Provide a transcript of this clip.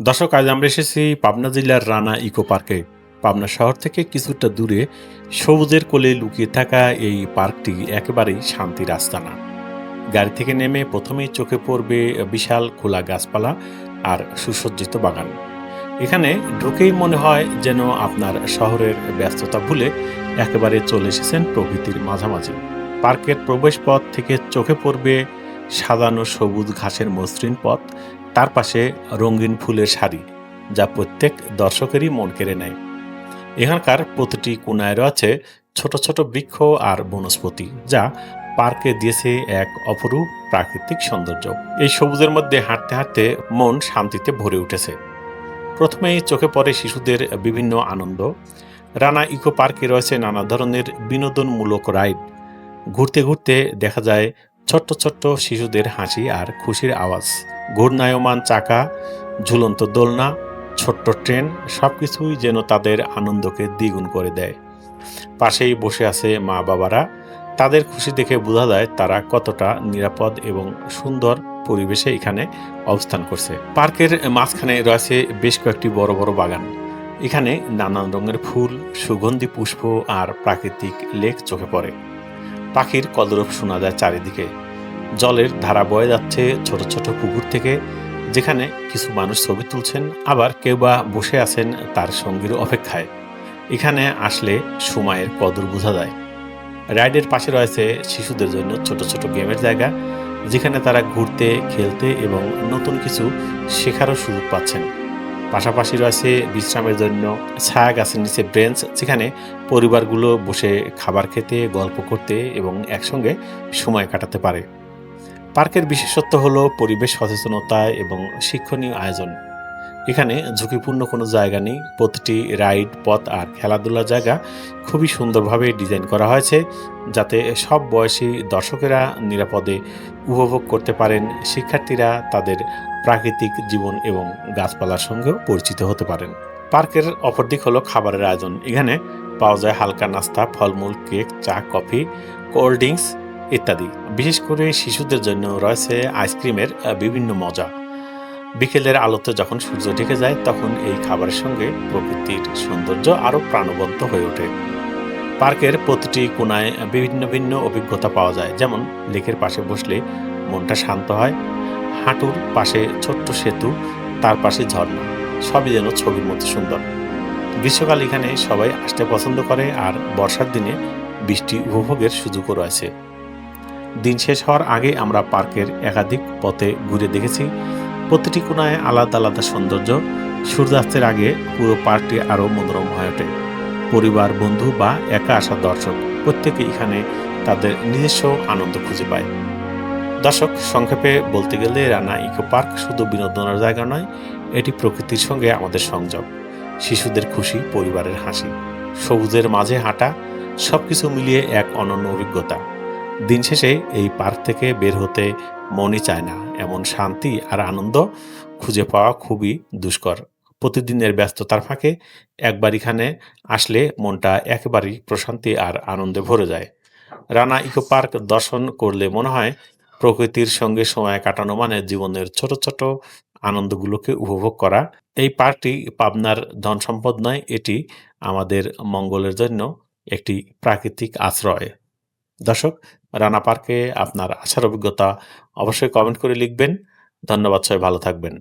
দর্শক, আজ আমরা এসেছি পাবনা জেলার রানা ইকো পার্কে। পাবনা শহর থেকে কিছুটা দূরে সবুজের কোলে লুকিয়ে থাকা এই পার্কটি একেবারেই শান্তির আস্তানা গাড়ি থেকে নেমে প্রথমেই চোখে পড়বে বিশাল খোলা গাছপালা আর সুসজ্জিত বাগান। এখানে ঢুকেই মনে হয় যেন আপনার শহরের ব্যস্ততা ভুলে একেবারে চলে এসেছেন প্রকৃতির মাঝামাঝি। পার্কের প্রবেশপথ থেকে চোখে পড়বে সাজানো সবুজ ঘাসের মসৃণ পথ তার পাশে রঙিন ফুলের শাড়ি, যা প্রত্যেক দর্শকেরই মন কেড়ে নেয়। এখানকার প্রতিটি কোনায় রয়েছে ছোট ছোট বৃক্ষ আর বনস্পতি, যা পার্কে দিয়েছে এক অপরূপ প্রাকৃতিক সৌন্দর্য। এই সবুজের মধ্যে হাঁটতে হাঁটতে মন শান্তিতে ভরে উঠেছে। প্রথমেই চোখে পড়ে শিশুদের বিভিন্ন আনন্দ। রানা ইকো পার্কে রয়েছে নানা ধরনের বিনোদনমূলক রাইড। ঘুরতে ঘুরতে দেখা যায় ছোট্ট ছোট্ট শিশুদের হাসি আর খুশির আওয়াজ। ঘূর্ণায়মান চাকা, ঝুলন্ত দোলনা, ছোট্ট ট্রেন সব কিছুই যেন তাদের আনন্দকে দ্বিগুণ করে দেয়। পাশেই বসে আছে মা বাবারা। তাদের খুশি দেখে বোঝা যায় তারা কতটা নিরাপদ এবং সুন্দর পরিবেশে এখানে অবস্থান করছে। পার্কের মাঝখানে রয়েছে বেশ কয়েকটি বড় বড় বাগান। এখানে নানান রঙের ফুল, সুগন্ধি পুষ্প আর প্রাকৃতিক লেক চোখে পড়ে। পাখির কলরব শোনা যায় চারিদিকে। জলের ধারা বয়ে যাচ্ছে ছোট ছোট পুকুর থেকে, যেখানে কিছু মানুষ ছবি তুলছেন, আবার কেউ বা বসে আছেন তার সঙ্গীর অপেক্ষায়। এখানে আসলে সময়ের কদর বোঝা যায়। রাইডের পাশে রয়েছে শিশুদের জন্য ছোট ছোট গেমের জায়গা, যেখানে তারা ঘুরতে, খেলতে এবং নতুন কিছু শেখারও সুযোগ পাচ্ছেন। পাশাপাশি রয়েছে বিশ্রামের জন্য ছায়া গাছের নিচে ব্রেঞ্চ যেখানে পরিবারগুলো বসে খাবার খেতে, গল্প করতে এবং একসঙ্গে সময় কাটাতে পারে। পার্কের বিশেষত্ব হলো পরিবেশ সচেতনতা এবং শিক্ষণীয় আয়োজন। এখানে ঝুঁকিপূর্ণ কোনো জায়গা নেই। প্রতিটি রাইড, পথ আর খেলাধুলার জায়গা খুবই সুন্দরভাবে ডিজাইন করা হয়েছে যাতে সব বয়সী দর্শকেরা নিরাপদে উপভোগ করতে পারেন, শিক্ষার্থীরা তাদের প্রাকৃতিক জীবন এবং গাছপালার সঙ্গেও পরিচিত হতে পারেন। পার্কের অপর দিক হলো খাবারের আয়োজন। এখানে পাওয়া যায় হালকা নাস্তা, ফলমূল, কেক, চা, কফি, কোল্ড ড্রিঙ্কস ইত্যাদি। বিশেষ করে শিশুদের জন্য রয়েছে আইসক্রিমের বিভিন্ন মজা। বিকেলের আলোতে যখন সূর্য ঢেকে যায়, তখন এই খাবারের সঙ্গে প্রকৃতির সৌন্দর্য আরও প্রাণবন্ত হয়ে ওঠে। পার্কের প্রতিটি কোনায় বিভিন্ন ভিন্ন অভিজ্ঞতা পাওয়া যায়। যেমন, লেকের পাশে বসলে মনটা শান্ত হয়, হাঁটুর পাশে ছোট্ট সেতু, তার পাশে ঝর্ণা, সবই যেন ছবির মতো সুন্দর। গ্রীষ্মকাল এখানে সবাই আসতে পছন্দ করে আর বর্ষার দিনে বৃষ্টি উপভোগের সুযোগও রয়েছে। দিন শেষ হওয়ার আগে আমরা পার্কের একাধিক পথে ঘুরে দেখেছি প্রতিটি কোনায় আলাদা আলাদা সৌন্দর্য। সূর্যাস্তের আগে পুরো পার্কটি আরও মনোরম হয়ে ওঠে। পরিবার, বন্ধু বা একা আসা দর্শক প্রত্যেকে এখানে তাদের নিজস্ব আনন্দ খুঁজে পায়। দর্শক, সংক্ষেপে বলতে গেলে রানা ইকো পার্ক শুধু বিনোদনের জায়গা নয়, এটি প্রকৃতির সঙ্গে আমাদের সংযোগ। শিশুদের খুশি, পরিবারের হাসি, সবুজের মাঝে হাঁটা, সবকিছু মিলিয়ে এক অনন্য অভিজ্ঞতা। দিন শেষে এই পার্ক থেকে বের হতে মনই চায় না। এমন শান্তি আর আনন্দ খুঁজে পাওয়া খুবই দুষ্কর। প্রতিদিনের ব্যস্ততার ফাঁকে একবার এখানে আসলে মনটা একেবারেই প্রশান্তি আর আনন্দে ভরে যায়। রানা ইকো পার্ক দর্শন করলে মনে হয় প্রকৃতির সঙ্গে সময় কাটানো মানে জীবনের ছোট ছোট আনন্দগুলোকে উপভোগ করা। এই পার্কটি পাবনার ধন সম্পদ নয়, এটি আমাদের মঙ্গলের জন্য একটি প্রাকৃতিক আশ্রয়। দর্শক রানা পার্কে আপনার আসার অভিজ্ঞতা অবশ্যই কমেন্ট করে লিখবেন। ধন্যবাদ সবাই ভালো থাকবেন।